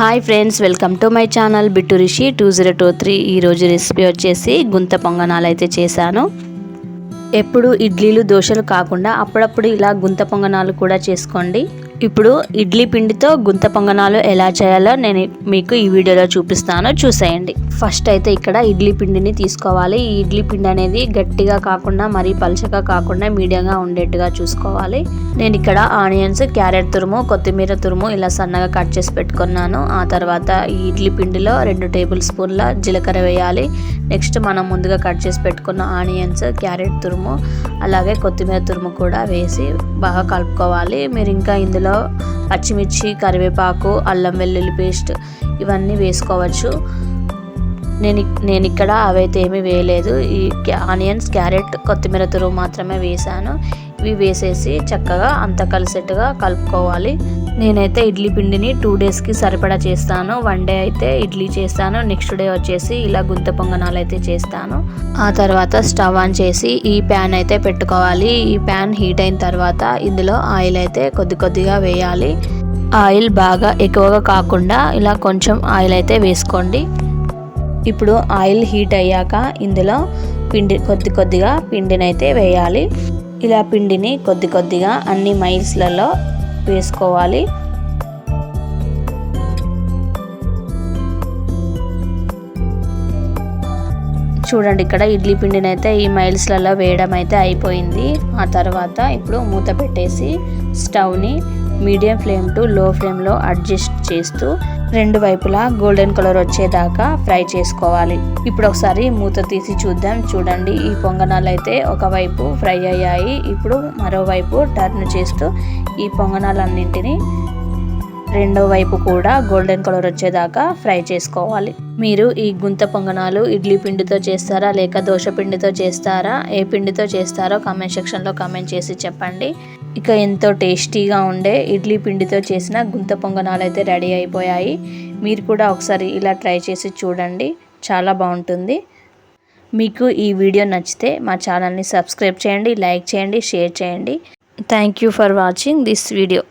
Hi friends welcome to my channel Bittu Rishi two zero two three ఈరోజు recipe వచ్చేసి గుంత పొంగనాలు అయితే చేశాను. ఎప్పుడు ఇడ్లీలు దోశలు కాకుండా అప్పుడప్పుడు ఇలా గుంత పొంగనాలు కూడా చేసుకోండి. ఇప్పుడు ఇడ్లీ పిండితో గుంత పొంగనాలు ఎలా చేయాలో నేను మీకు ఈ వీడియోలో చూపిస్తాను. చూసేయండి. ఫస్ట్ అయితే ఇక్కడ ఇడ్లీ పిండిని తీసుకోవాలి. ఈ ఇడ్లీ పిండి అనేది గట్టిగా కాకుండా మరీ పలుచగా కాకుండా మీడియంగా ఉండేట్టుగా చూసుకోవాలి. నేను ఇక్కడ ఆనియన్స్ క్యారెట్ తురుము కొత్తిమీర తురుము ఇలా సన్నగా కట్ చేసి పెట్టుకున్నాను. ఆ తర్వాత ఈ ఇడ్లీ పిండిలో రెండు టేబుల్ స్పూన్ల జీలకర్ర వేయాలి. నెక్స్ట్ మనం ముందుగా కట్ చేసి పెట్టుకున్న ఆనియన్స్ క్యారెట్ తురుము అలాగే కొత్తిమీర తురుము కూడా వేసి బాగా కలుపుకోవాలి. మీరు ఇంకా ఇందులో పచ్చిమిర్చి కరివేపాకు అల్లం వెల్లుల్లి పేస్ట్ ఇవన్నీ వేసుకోవచ్చు. నేను నేను ఇక్కడ అవైతే ఏమీ వేయలేదు. ఈ ఆనియన్స్ క్యారెట్ కొత్తిమీర తురుము మాత్రమే వేసాను. ఇవి వేసేసి చక్కగా అంత కలిసేట్టుగా కలుపుకోవాలి. నేనైతే ఇడ్లీ పిండిని టూ డేస్కి సరిపడా చేస్తాను. వన్ డే అయితే ఇడ్లీ చేస్తాను. నెక్స్ట్ డే వచ్చేసి ఇలా గుంత పొంగనాలు అయితే చేస్తాను. ఆ తర్వాత స్టవ్ ఆన్ చేసి ఈ ప్యాన్ అయితే పెట్టుకోవాలి. ఈ ప్యాన్ హీట్ అయిన తర్వాత ఇందులో ఆయిల్ అయితే కొద్ది కొద్దిగా వేయాలి. ఆయిల్ బాగా ఎక్కువగా కాకుండా ఇలా కొంచెం ఆయిల్ అయితే వేసుకోండి. ఇప్పుడు ఆయిల్ హీట్ అయ్యాక ఇందులో పిండి కొద్ది కొద్దిగా పిండినైతే వేయాలి. ఇలా పిండిని కొద్ది కొద్దిగా అన్ని మైల్స్లలో వేసుకోవాలి. చూడండి ఇక్కడ ఇడ్లీ పిండిని అయితే ఈ మైల్స్లలో వేయడం అయితే అయిపోయింది. ఆ తర్వాత ఇప్పుడు మూత పెట్టేసి స్టవ్ని మీడియం ఫ్లేమ్ టు లో ఫ్లేమ్లో అడ్జస్ట్ చేస్తూ రెండు వైపులా గోల్డెన్ కలర్ వచ్చేదాకా ఫ్రై చేసుకోవాలి. ఇప్పుడు ఒకసారి మూత తీసి చూద్దాం. చూడండి ఈ పొంగనాలు అయితే ఒకవైపు ఫ్రై అయ్యాయి. ఇప్పుడు మరోవైపు టర్న్ చేస్తూ ఈ పొంగనాలన్నింటినీ రెండో వైపు కూడా గోల్డెన్ కలర్ వచ్చేదాకా ఫ్రై చేసుకోవాలి. మీరు ఈ గుంత పొంగనాలు ఇడ్లీ పిండితో చేస్తారా లేక దోశ పిండితో చేస్తారా ఏ పిండితో చేస్తారో కామెంట్ సెక్షన్లో కామెంట్ చేసి చెప్పండి. ఇక ఎంతో టేస్టీగా ఉండే ఇడ్లీ పిండితో చేసిన గుంత పొంగనాలు అయితే రెడీ అయిపోయాయి. మీరు కూడా ఒకసారి ఇలా ట్రై చేసి చూడండి. చాలా బాగుంటుంది. మీకు ఈ వీడియో నచ్చితే మా ఛానల్ని సబ్స్క్రైబ్ చేయండి లైక్ చేయండి షేర్ చేయండి. Thank you for watching this video